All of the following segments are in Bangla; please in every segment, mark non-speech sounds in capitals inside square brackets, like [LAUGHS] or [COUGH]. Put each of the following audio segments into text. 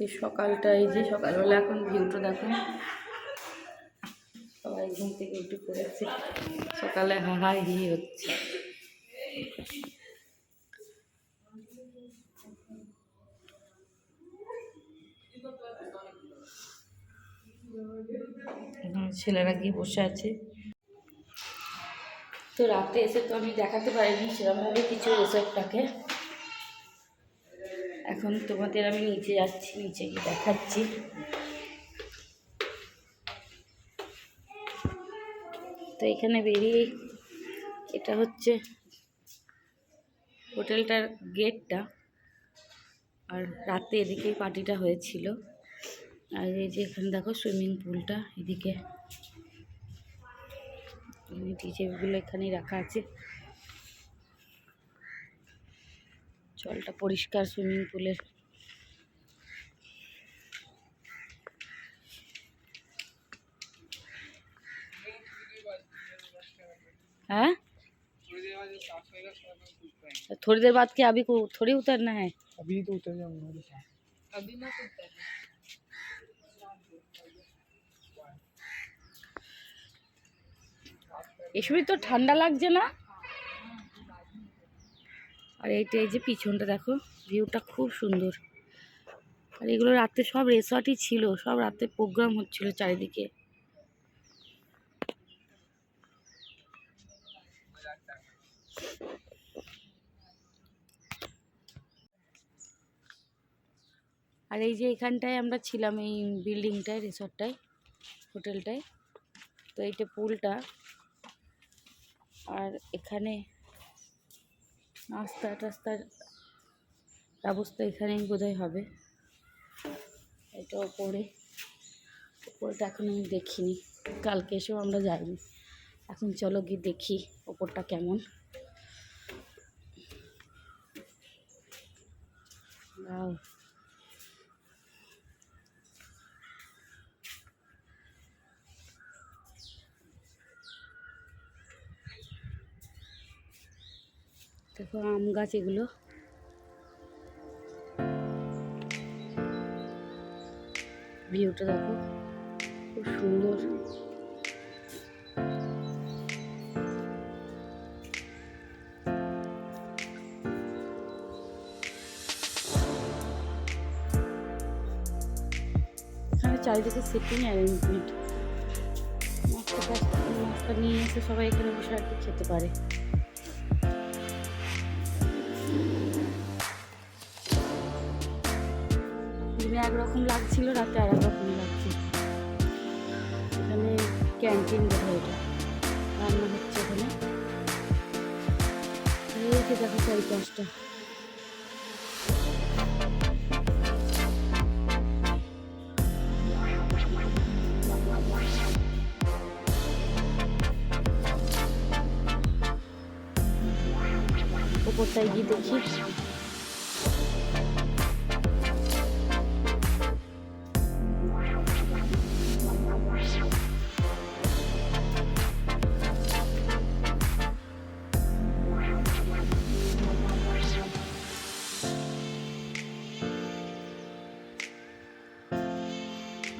এই সকালটা, এই যে সকালবেলা এখন ভিউটা দেখো। সবাই ঘুম থেকে উঠে পড়েছে। সকালে হাহাই হি হচ্ছে। ছেলেরা গিয়ে বসে আছে। তো রাতে এসে তো আমি দেখাতে পারিনি, সেরকমভাবে কিছু রিসোর্টটাকে এখন তোমাদের আমি নিচে যাচ্ছি, নিচে গিয়ে দেখাচ্ছি। তো এখানে বেরিয়ে এটা হচ্ছে হোটেলটার গেটটা। আর রাতে এদিকে পার্টিটা হয়েছিল। আর এই যে এখানে দেখো সুইমিং পুলটা, এদিকে ডিজেগুলো এখানেই রাখা আছে। জলটা পরিষ্কার সুইমিং পুলের हाँ तो थोड़ी देर बाद क्या अभी को थोड़ी उतरना है अभी तो उतर जाऊंगा मेरे साथ अभी मत उतर এসবই তো ঠান্ডা লাগছে না আর এইটা এই যে পিছনটা দেখো ভিউটা খুব সুন্দর। আর এগুলো রাতে সব রেসর্টই ছিল, সব রাতে প্রোগ্রাম হচ্ছিল চারিদিকে। আর এই যে এখানটায় আমরা ছিলাম, এই বিল্ডিংটায় রিসর্টটায় হোটেলটায় তো এইটা পুলটা আর এখানে নাস্তা টাস্তার ব্যবস্থা এখানেই বোধহয় হবে। এটা ওপরে, ওপরটা এখন আমি দেখিনি। কালকে এসেও আমরা যাইনি। এখন চলো গিয়ে দেখি ওপরটা কেমন। দেখো আম গাছ এগুলো। ভিউটা দেখো, খুব সুন্দর। চারিদিকে সিটিং অ্যারেঞ্জমেন্ট নাস্তা নিয়ে এসে সবাই এখানে বসে আর কি খেতে পারে। একরকম লাগছিল, রাতে আর রকম লাগছে। এখানে ক্যান্টিন বোধ হয় এটা। রান্না হচ্ছে এখানে। এই দেখো চারি পাঁচটা ওপরটায় গিয়ে দেখি।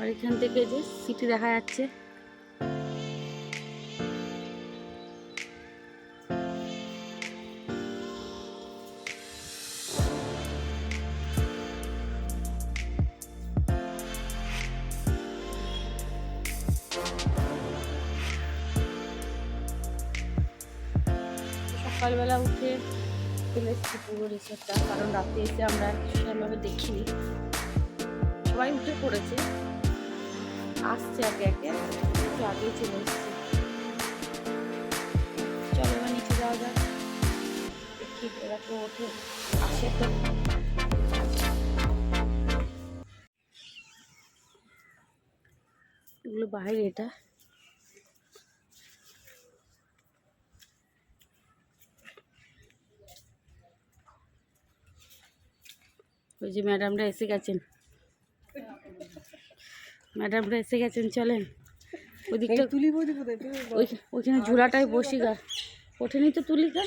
আর এখান থেকে যে সিটি দেখা যাচ্ছে। সকালবেলা উঠে চলে এসেছি পুরো রিসোর্টটা কারণ রাতে এসে আমরা সেরকমভাবে দেখিনি। সবাই উঠে পড়েছে। আসছে আগে একে একটু আগে চলে এসেছি। চলো এবার নিচে যাওয়া যাক। দেখি এরা তো ওঠে, আসে তো। এগুলো বাইরে এটা। ওই যে ম্যাডামরা এসে গেছেন। ম্যাডামরা এসে গেছেন চলেন। ওদিকটা তুলি ওইখানে ঝোলাটায় বসি গা। ওঠেনি তো তুলি গা?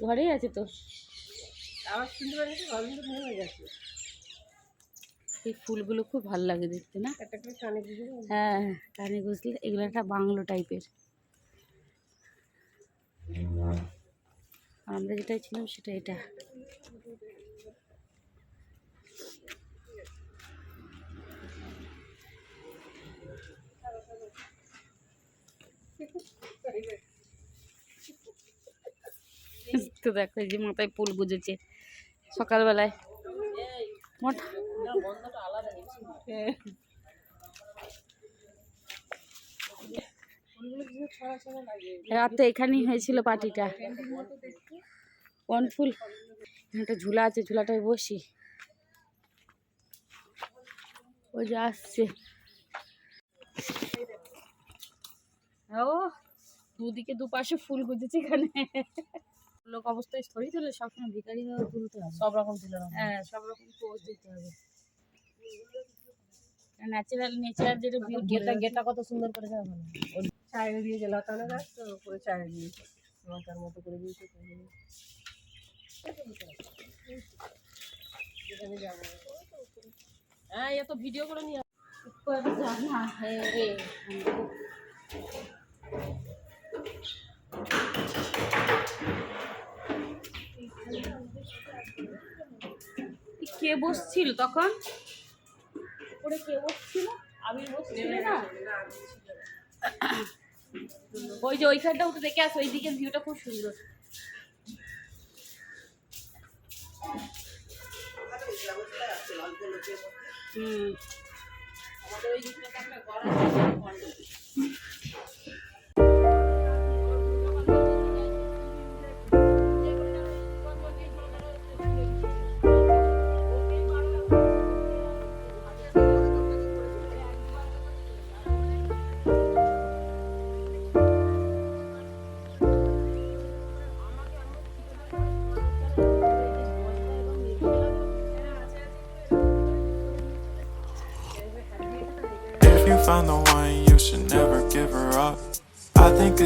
ঘরেই আছে তো। এই ফুলগুলো খুব ভালো লাগে দেখতে না? হ্যাঁ কানে গুছলে এগুলো একটা বাংলো টাইপের। আমরা যেটা ছিলাম সেটা এটা। তো দেখো যে মাথায় ফুল গুজেছে সকালবেলায়। রাত এখানেই হয়েছিল পার্টিটা। ফুল একটা ঝুলা আছে, ঝুলাটায় বসি। ওই যে আসছে। ও দুদিকে দুপাশে ফুল গুজেছে এখানে। লোক অবস্থায় ছড়িয়ে তুলে সবসময় ভিকারি তুলতে হবে। সব রকম তুলে হ্যাঁ সব রকম দিতে হবে। ন্যাচারাল নেচার যেটা গেটা গেটা কত সুন্দর করে যাবে চায়ের দিয়ে যে লতানো গাছ তো দিয়ে লতার মতো করে দিয়েছে হ্যাঁ এত ভিডিও করে নিয়ে জানা হ্যাঁ রে কে বসছিল তখন? উপরে কে বসছিল? আমি বসছিল না? ওই যে ওইখানটা উঠে দেখে আস ওই দিকের ভিউটা খুব সুন্দর। হুম। If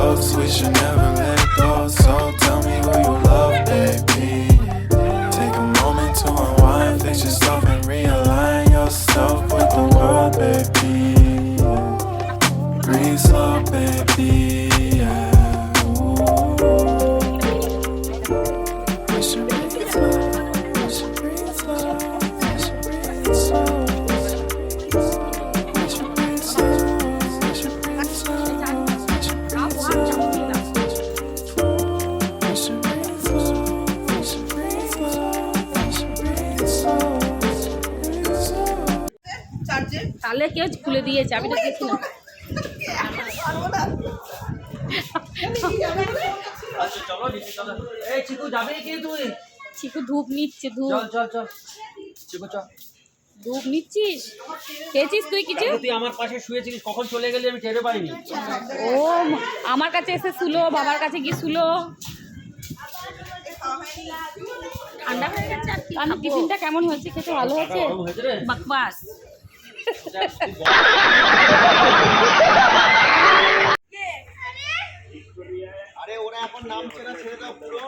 We switch and never let কেউ দিয়েছে আমি তো দেখি না। চলো নিচে চলো। এই চিকু যাবে কি তুই? চিকু ধূপ নিচ্ছে ধূপ। চল চল চল। চিকু চল। ধূপ নিচ্ছিস? খেয়েছিস তুই কিছু? তুই আমার পাশে শুয়েছিলিস কখন চলে গেলি আমি টেরে পাইনি। ও আমার কাছে এসে শুলো বাবার কাছে গিয়ে শুলো। ঠান্ডা হয়ে গেছে আর কি টিফিনটা কেমন হয়েছে? খেতে ভালো হয়েছে? [LAUGHS] আরে ওরা এখন নাম ছেড়ে ছেড়ে দাও পুরো।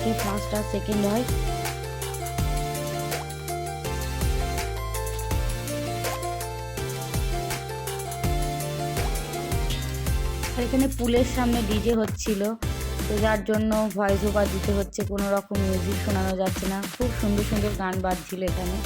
কে ফার্স্ট আর সেকেন্ড হয়। আর এখানে পুলের সামনে ডিজে হচ্ছিল, তো যার জন্য ভয়েস ওভার দিতে হচ্ছে, কোনো রকম মিউজিক শোনানো যাচ্ছে না। খুব সুন্দর সুন্দর গান বাজছিল এখানে।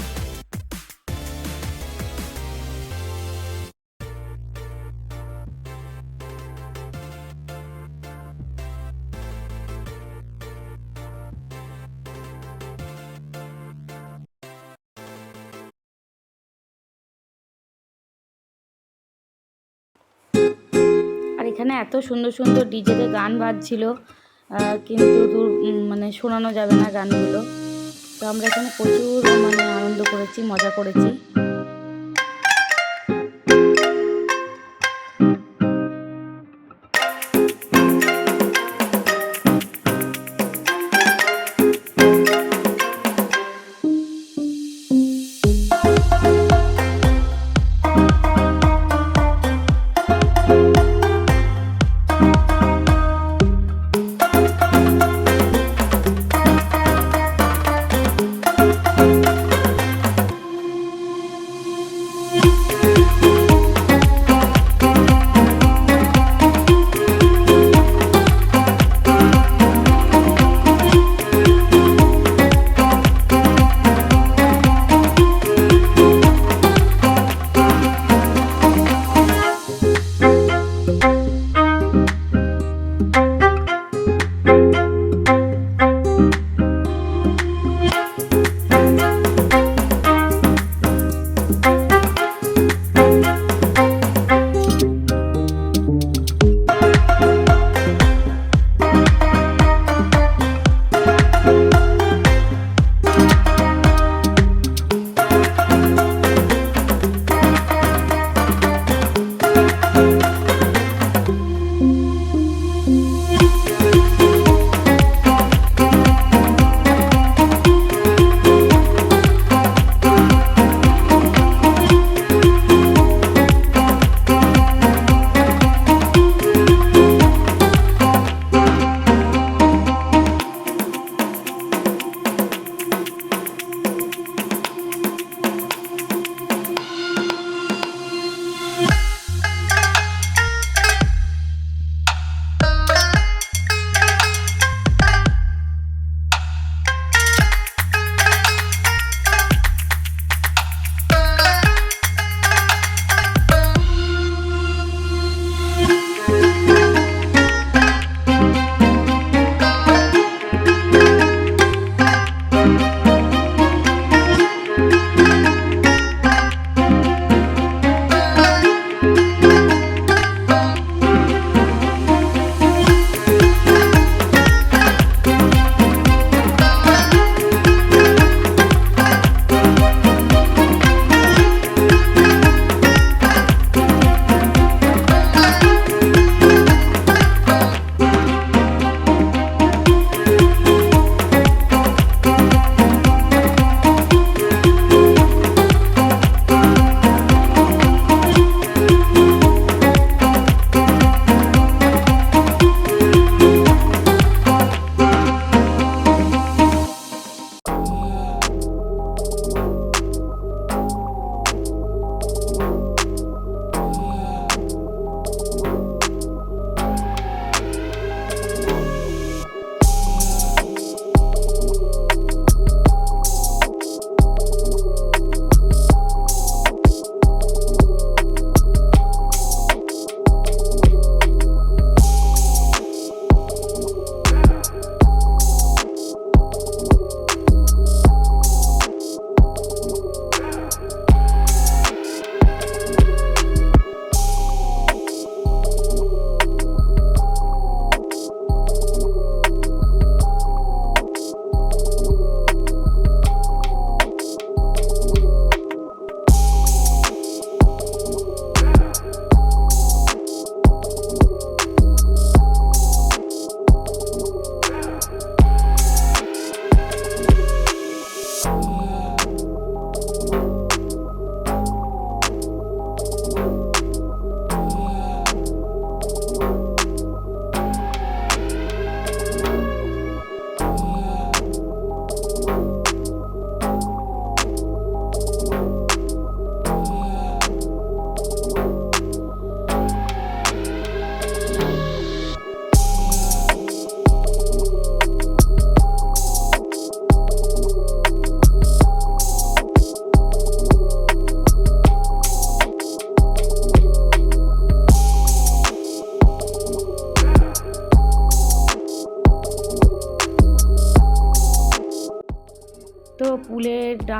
এখানে এত সুন্দর সুন্দর ডিজেতে গান বাজছিল কিন্তু দূর মানে শোনানো যাবে না গানগুলো। তো আমরা এখানে প্রচুর মানে আনন্দ করেছি, মজা করেছি।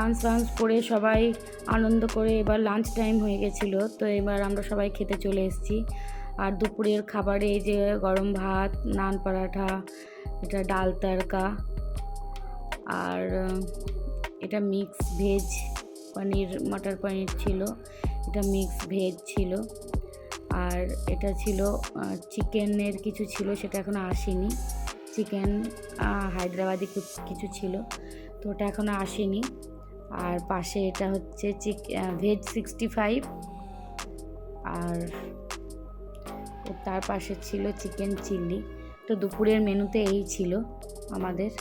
ডান্স ফান্স করে সবাই আনন্দ করে এবার লাঞ্চ টাইম হয়ে গেছিল, তো এবার আমরা সবাই খেতে চলে এসেছি। আর দুপুরের খাবারে এই যে গরম ভাত, নান পরাঠা, এটা ডাল তড়কা, আর এটা মিক্স ভেজ পনির, মটর পনির ছিল, এটা মিক্স ভেজ ছিল। আর এটা ছিল চিকেনের কিছু ছিল, সেটা এখনও আসেনি। চিকেন হায়দ্রাবাদি কিছু ছিল, তো ওটা এখনও আসেনি। আর পাশে এটা হচ্ছে চিক ভেজ সিক্সটি ফাইভ আর তার পাশে ছিল চিকেন চিলি তো দুপুরের মেনুতে এই ছিল আমাদের।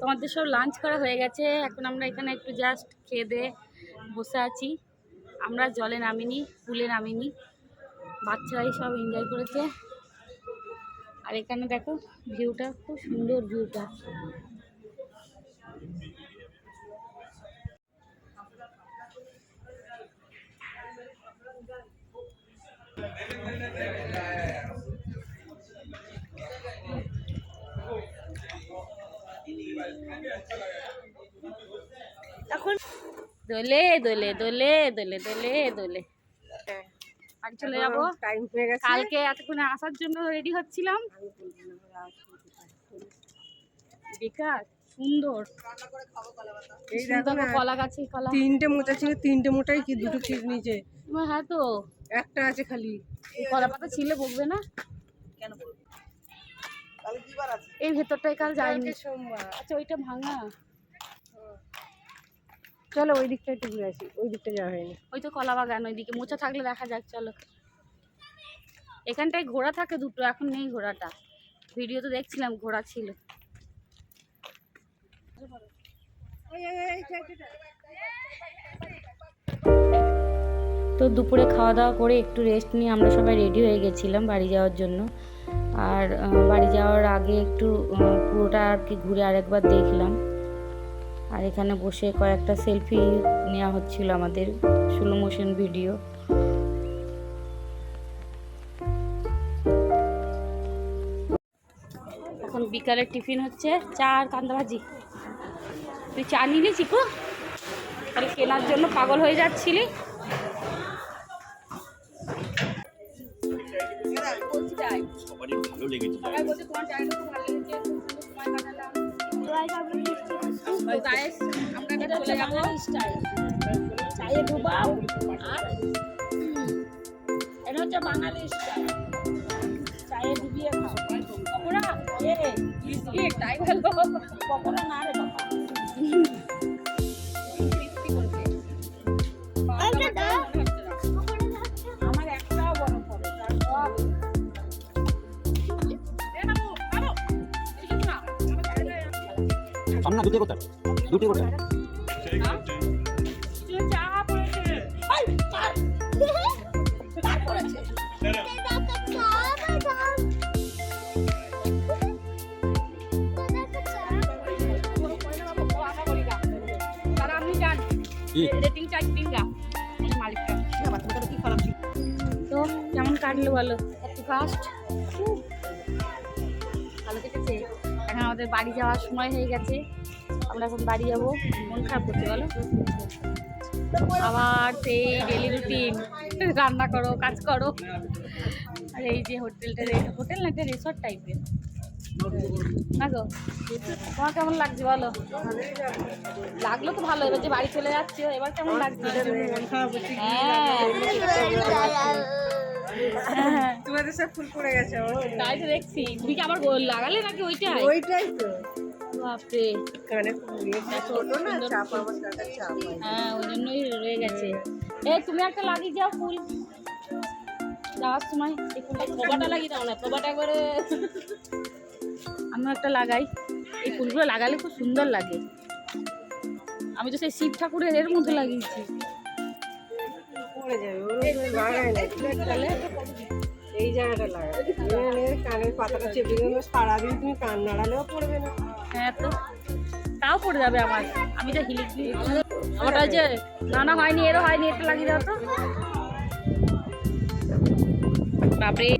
তোমাদের সব লাঞ্চ করা হয়ে গেছে। এখন আমরা এখানে একটু জাস্ট খেয়ে দিয়ে বসে আছি। আমরা জলে নামিনি, পুলে নামিনি। বাচ্চারাই সব এনজয় করেছে। আর এখানে দেখো, ভিউটা খুব সুন্দর ভিউটা এখন দোলে দোলে দোলে দোলে দোলে দোলে। চলে যাব। কালকে এতক্ষণে আসার জন্য রেডি হচ্ছিলাম। বেকার সুন্দর। কলা গাছে কলা। তিনটে মোচা ছিল তিনটে মোটাই কি দুটো নিচে। তোমার হ্যাঁ তো। একটা আছে খালি। কলা পাতা ছিলে বকবে না? এই ভেতরটাই কাল যায়নি সোমবার। আচ্ছা ওইটা ভাঙা চলো ওই দিকটা একটু ঘুরে আসি। ওই দিকটা যাওয়া হয়নি। ওই তো কলা বাগান ওইদিকে মোচা থাকলে দেখা যাক চলো। এখানটায় ঘোড়া থাকে দুটো, এখন নেই ঘোড়াটা। ভিডিও তো দেখছিলাম, ঘোড়া ছিল। তো দুপুরে খাওয়া দাওয়া করে একটু রেস্ট নিয়ে আমরা সবাই রেডি হয়ে গেছিলাম বাড়ি যাওয়ার জন্য। আর বাড়ি যাওয়ার আগে একটু পুরোটা আর কি ঘুরে আরেকবার দেখলাম। আর এখানে বসে কয়েকটা সেলফি নেওয়া হচ্ছিল আমাদের স্লো মোশন ভিডিও বিকালের টিফিন হচ্ছে চা আর কান্দা ভাজি তুই চা নিলি চিকু? তাহলে কেনার জন্য পাগল হয়ে যাচ্ছিলি। তো guys, আমরা এবার চলে যাব। চায়ে ডুবাও। আর এটা হচ্ছে বাঙালি স্টাইল সামনে দুটো করতে দুটো করতে রেটিং চার্জ দিন গা। মালিকটা। তো কেমন কাটলো বলো? এত ফাস্ট ভালো কেটেছে? এখন আমাদের বাড়ি যাওয়ার সময় হয়ে গেছে। আমরা এখন বাড়ি যাব। মন খারাপ করছে বলো? আবার সেই ডেলি রুটিন রান্না করো কাজ করো। আর এই যে হোটেলটা হোটেল না একটা রিসর্ট টাইপের না গো তোমার কেমন লাগছে বলো? লাগল তো ভালো এবার যে বাড়ি চলে যাচ্ছে এবার কেমন লাগছে? হ্যাঁ। তোমাদের সব ফুল পড়ে গেছে তাই তো দেখছি। তুমি কি আবার লাগালে নাকি ওইটাই? ওইটাই তো। বাপরে। কানে ছোট না চাপ আমার চাপ হ্যাঁ ওই জন্যই রয়ে গেছে। এ তুমি একটা লাগিয়ে যাও ফুল। যাওয়ার সময় এই ফুলটা লাগিয়ে দাও না একবারে আমি একটা লাগাই। এই ফুলগুলো লাগালে খুব সুন্দর লাগে। আমি তো সেই শিব ঠাকুরের এর মধ্যে লাগিয়েছি। এই জায়গাটা কানের পাতাটা চেপে গেলে সারাদিন তুমি কান নাড়ালেও পড়বে না। হ্যাঁ তো। তাও পড়ে যাবে আমার। আমি তো হিলিক আমার যে না না হয়নি এরও হয়নি এটা লাগিয়ে দাও তো। বাপরে।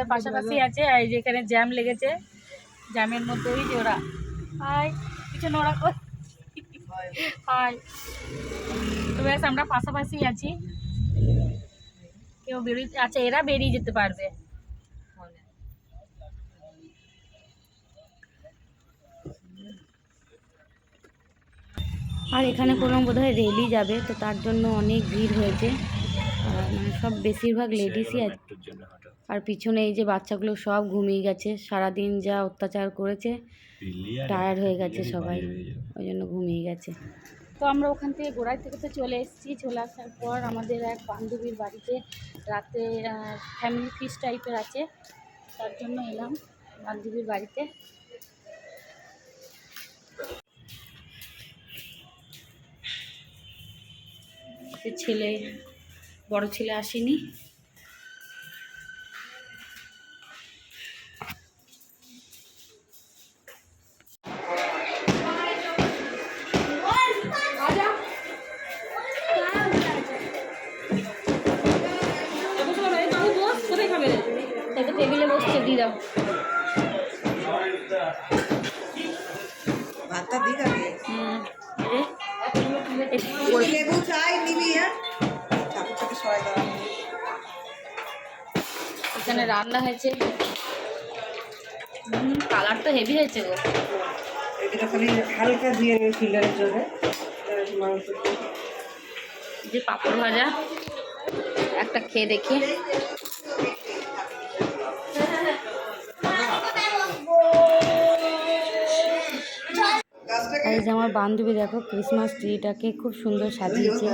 আমাদের পাশাপাশি আছে আর যেখানে জ্যাম লেগেছে। জ্যামের মধ্যে ওই যে ওরা। হাই পিছনে ওরা হাই। তো ব্যাস আমরা পাশাপাশি আছি। কেউ বেরিয়ে আচ্ছা এরা বেরিয়ে যেতে পারবে। আর এখানে কোনো বোধহয় রেলি যাবে তো তার জন্য অনেক ভিড় হয়েছে। মানে সব বেশিরভাগ লেডিসই আছে আর পিছনে এই যে বাচ্চাগুলো সব ঘুমিয়ে গেছে সারাদিন যা অত্যাচার করেছে টায়ার্ড হয়ে গেছে সবাই। ওই জন্য ঘুমিয়ে গেছে। তো আমরা ওখান থেকে গোড়াই থেকে তো চলে এসেছি চলে আসার পর আমাদের এক বান্ধবীর বাড়িতে রাতে ফ্যামিলি ফিস টাইপের আছে তার জন্য এলাম বান্ধবীর বাড়িতে। ছেলে বড় ছেলে আসেনি। দিয়ে দাও। ভাতটা দিক আগে। হুম। এই যে, ওই লেবু চাই নিবি হ্যাঁ? ঠাকুর থেকে সবাই দেওয়া এখানে রান্না হয়েছে। হুম কালার তো হেভি হয়েছে গো। এটা খালি হালকা দিয়ে নেবে ফিল্টারের জন্য। মাংস যে পাঁপড় ভাজা। একটা খেয়ে দেখি। এই যে আমার বান্ধবী দেখো ক্রিসমাস ট্রিটাকে খুব সুন্দর সাজিয়েছে।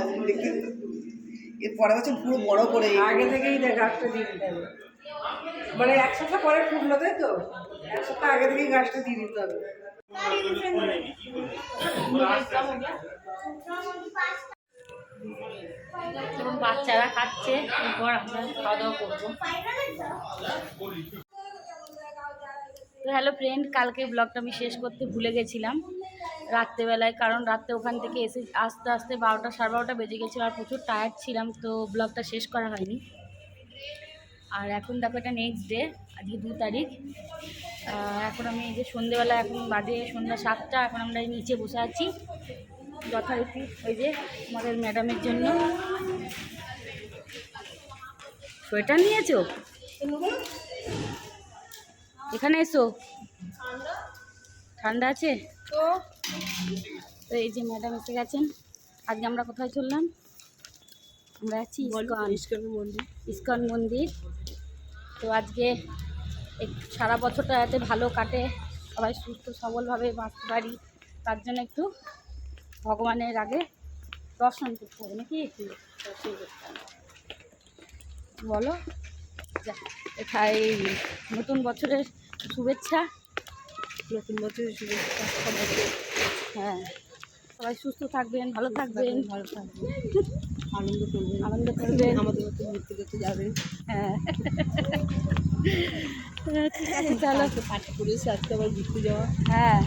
এর পরের বছর পুরো বড় করে। আগে থেকেই দেখ গাছটা দিয়ে দিতে হবে। মানে এক সপ্তাহ পরে ফুটলো তাই তো? এক সপ্তাহ আগে থেকেই গাছটা দিয়ে দিতে হবে। বাচ্চারা খাচ্ছে এরপর আমরা খাওয়া দাওয়া করব। তো হ্যালো ফ্রেন্ড কালকে ব্লগটা আমি শেষ করতে ভুলে গেছিলাম। রাত্রেবেলায়, কারণ রাত্রে ওখান থেকে এসে আস্তে আস্তে বারোটা, সাড়ে বারোটা বেজে গেছিল আর প্রচুর টায়ার্ড ছিলাম, তো ব্লগটা শেষ করা হয়নি। আর এখন দেখো এটা নেক্সট ডে আজকে দু তারিখ। এখন আমি এই যে সন্ধেবেলা, এখন বাজে সন্ধ্যা সাতটা, এখন আমরা নিচে বসে আছি। যথারীতি ওই যে আমাদের ম্যাডামের জন্য সোয়েটার নিয়েছো? এখানে এসো। ঠান্ডা আছে? তো তো এই যে ম্যাডাম এসে গেছেন। আজকে আমরা কোথায় চললাম? আমরা আছি ইস্কন। মন্দির। ইস্কন মন্দির। তো আজকে সারা বছরটা যাতে ভালো কাটে সবাই সুস্থ সবলভাবে বাঁচতে পারি তার জন্য একটু ভগবানের আগে দর্শন করতে হবে নাকি? বলো। এই নতুন বছরের শুভেচ্ছা। নতুন বছরের শুভেচ্ছা সবাইকে হ্যাঁ। সবাই সুস্থ থাকবেন ভালো থাকবেন। ভালো থাকবে আনন্দ করবেন। আনন্দ করবেন। আমাদের মতো ঘুরতে ঘুরতে যাবেন। হ্যাঁ। আছে চলো। পাঠা করেছে আজকে আবার ঘুরতে যাওয়া। হ্যাঁ।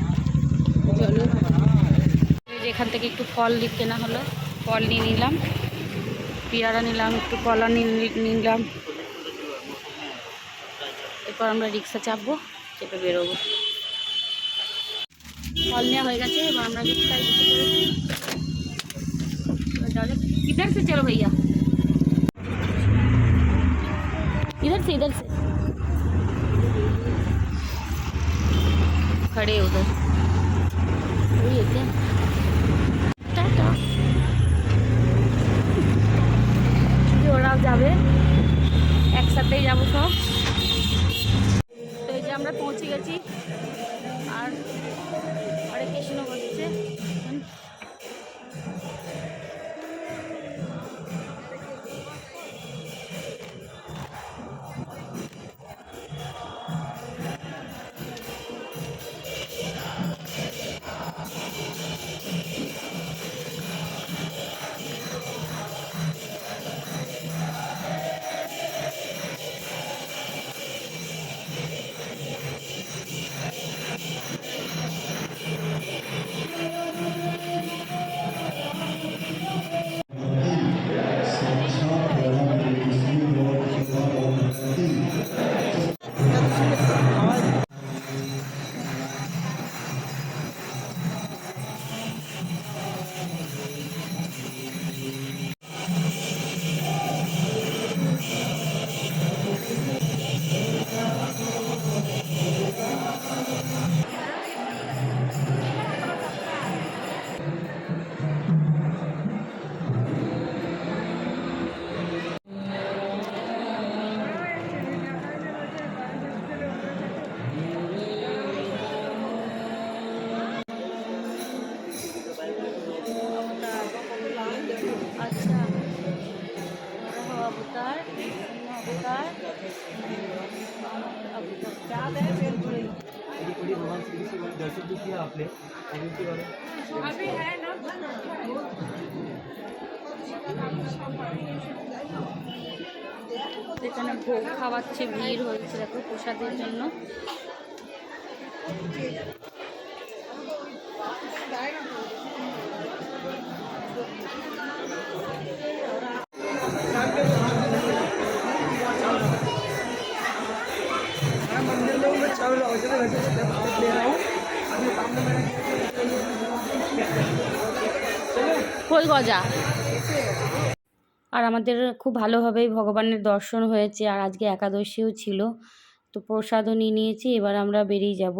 চলো। এখান থেকে একটু ফল কেনা হলো ফল নিয়ে নিলাম। পেয়ারা নিলাম একটু কলা নিলাম। এরপর আমরা রিক্সা চাপবো চেপে বেরোবো। ফল নেওয়া হয়ে গেছে এবার আমরা রিক্সায় বসে পড়েছি এবার যাওয়া যাক। इधर से चलो भैया इधर से इधर से खड़े उधर वही है क्या এখানে ভোগ খাওয়াচ্ছে ভিড় হয়েছে দেখো প্রসাদের জন্য। কই গজা। আর আমাদের খুব ভালোভাবেই ভগবানের দর্শন হয়েছে আর আজকে একাদশীও ছিল। তো প্রসাদও নিয়ে নিয়েছি এবার আমরা বেরিয়ে যাব।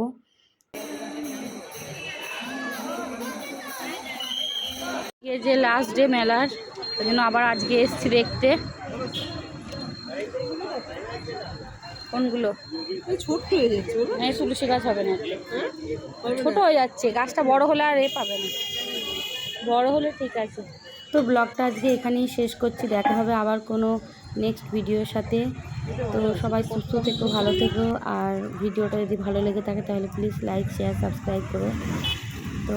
আজকে যে লাস্ট ডে মেলার ওই জন্য আবার আজকে এসছি দেখতে। কোনগুলো? ছোট্ট হয়ে যাচ্ছে হ্যাঁ তুলসী গাছ হবে না ছোট হয়ে যাচ্ছে গাছটা বড় হলে আর এ পাবে না। বড় হলে ঠিক আছে। তো ব্লগটা আজকে এখানেই শেষ করছি। দেখা হবে আবার কোনো নেক্সট ভিডিওর সাথে। তো সবাই সুস্থ থেকো, ভালো থেকো। আর ভিডিওটা যদি ভালো লেগে থাকে তাহলে প্লিজ লাইক শেয়ার সাবস্ক্রাইব করো। তো